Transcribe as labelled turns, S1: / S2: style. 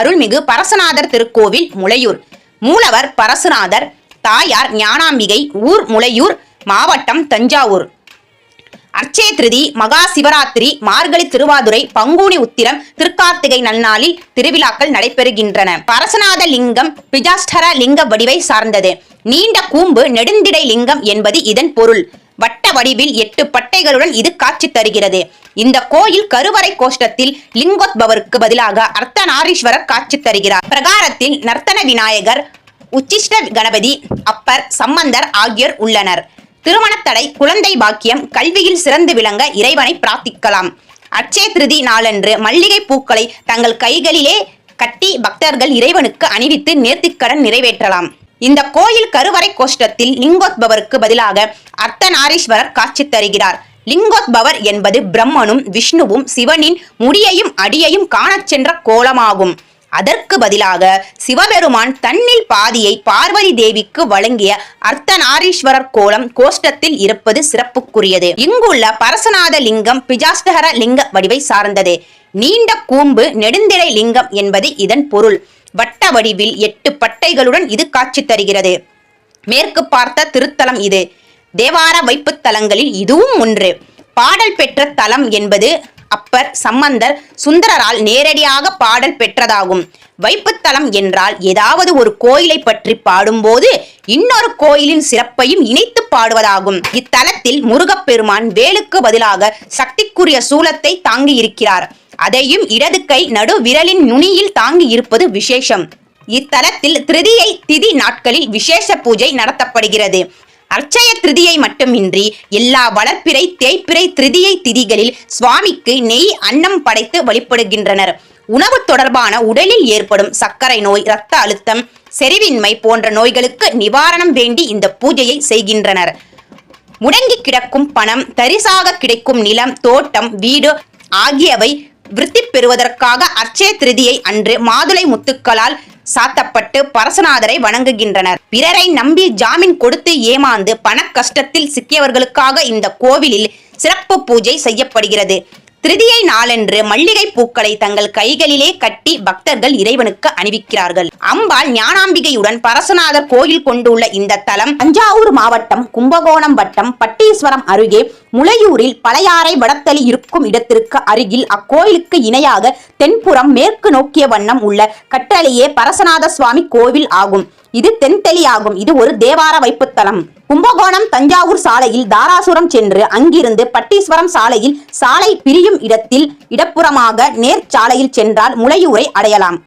S1: அருள்மிகு பரசுநாதர் திருக்கோவில் முளையூர். மூலவர் பரசுநாதர் தாயார் ஞானாம்பிகை ஊர் முளையூர் மாவட்டம் தஞ்சாவூர். அர்ச்சய திருதி மகா சிவராத்திரி மார்கழி திருவாதுரை பங்குனி உத்திரம் திருக்கார்த்திகை நன்னாளில் திருவிழாக்கள் நடைபெறுகின்றன. பரசநாத லிங்கம் பிஜாஸ்டர லிங்க வடிவை சார்ந்தது. நீண்ட கூம்பு நெடுந்திடை லிங்கம் என்பது இதன் பொருள். வட்ட வடிவில் எட்டு பட்டைகளுடன் இது காட்சி தருகிறது. இந்த கோயில் கருவறை கோஷ்டத்தில் லிங்கோத்பவருக்கு பதிலாக அர்த்தநாரீஸ்வரர் காட்சி தருகிறார். பிரகாரத்தில் நர்த்தன விநாயகர் உச்சிஷ்ட கணபதி அப்பர் சம்பந்தர் ஆகியோர் உள்ளனர். திருமணத்தடை குழந்தை பாக்கியம் கல்வியில் சிறந்து விளங்க இறைவனை பிரார்த்திக்கலாம். அட்சய திருதி நாளன்று மல்லிகை பூக்களை தங்கள் கைகளிலே கட்டி பக்தர்கள் இறைவனுக்கு அணிவித்து நேர்த்திக்கடன் நிறைவேற்றலாம். இந்த கோயில் கருவறை கோஷ்டத்தில் லிங்கோத்பவருக்கு பதிலாக அர்த்தநாரீஸ்வரர் காட்சி தருகிறார். லிங்கோத்பவர் என்பது பிரம்மனும் விஷ்ணுவும் சிவனின் முடியையும் அடியையும் காணச் சென்ற கோலமாகும். அதற்கு பதிலாக சிவபெருமான் தன்னில் பாதியை பார்வதி தேவிக்கு வழங்கிய அர்த்தநாரீஸ்வரர் கோலம் கோஷ்டத்தில் இருப்பது சிறப்புக்குரியது. இங்குள்ள பரசநாத லிங்கம் பிஜாஸ்தகர லிங்க வடிவை சார்ந்தது. நீண்ட கூம்பு நெடுந்திரை லிங்கம் என்பது இதன் பொருள். வட்ட வடிவில் எட்டு பட்டைகளுடன் இது காட்சி தருகிறது. மேற்கு பார்த்த திருத்தலம் இது. தேவார வைப்பு தலங்களில் இதுவும் ஒன்று. பாடல் பெற்ற தலம் என்பது அப்பர் சம்பந்தர் சுந்தரரால் நேரடியாக பாடல் பெற்றதாகும். வைப்புத்தலம் என்றால் ஏதாவது ஒரு கோயிலை பற்றி பாடும்போது இன்னொரு கோயிலின் சிறப்பையும் இணைத்து பாடுவதாகும். இத்தலத்தில் முருகப்பெருமான் வேலுக்கு பதிலாக சக்திக்குரிய சூலத்தை தாங்கி இருக்கிறார் அதையும் இடது கை நடு விரலின் நுனியில் தாங்கி இருப்பது விசேஷம். இத்தலத்தில் திருதியை திதி நாட்களில் விசேஷ பூஜை நடத்தப்படுகிறது. அர்ச்சய திருதியை மட்டுமின்றி எல்லா வளர்ப்பிறை தேய்ப்பிறை திருதியை திதிகளில் சுவாமிக்கு நெய் அன்னம் படைத்து வழிபடுகின்றனர். உணவு தொடர்பான உடலில் ஏற்படும் சர்க்கரை நோய் இரத்த அழுத்தம் செறிவின்மை போன்ற நோய்களுக்கு நிவாரணம் வேண்டி இந்த பூஜையை செய்கின்றனர். முடங்கி கிடக்கும் பணம் தரிசாக கிடைக்கும் நிலம் தோட்டம் வீடு ஆகியவை விருத்தி பெறுவதற்காக அர்ச்சய திருதியை அன்று மாதுளை முத்துக்களால் சாத்தப்பட்டு பரசநாதரை வணங்குகின்றனர். பிறரை நம்பி ஜாமீன் கொடுத்து ஏமாந்து பண கஷ்டத்தில் சிக்கியவர்களுக்காக இந்த கோவிலில் சிறப்பு பூஜை செய்யப்படுகிறது. திருதியை நாளன்று மல்லிகை பூக்களை தங்கள் கைகளிலே கட்டி பக்தர்கள் இறைவனுக்கு அணிவிக்கிறார்கள். அம்பாள் ஞானாம்பிகையுடன் பரசுநாதர் கோயில் கொண்டுள்ள இந்த தலம் தஞ்சாவூர் மாவட்டம் கும்பகோணம் வட்டம் பட்டீஸ்வரம் அருகே முளையூரில் பழையாறை வடத்தளி இருக்கும் இடத்திற்கு அருகில் அக்கோயிலுக்கு இணையாக தென்புறம் மேற்கு நோக்கிய வண்ணம் உள்ள கட்டளையே பரசநாத சுவாமி கோவில் ஆகும். இது தென்தெளியாகும். இது ஒரு தேவார வைப்புத்தலம். கும்பகோணம் தஞ்சாவூர் சாலையில் தாராசுரம் சென்று அங்கிருந்து பட்டீஸ்வரம் சாலையில் சாலை பிரியும் இடத்தில் இடப்புறமாக நேர் சாலையில் சென்றால் முளையூரை அடையலாம்.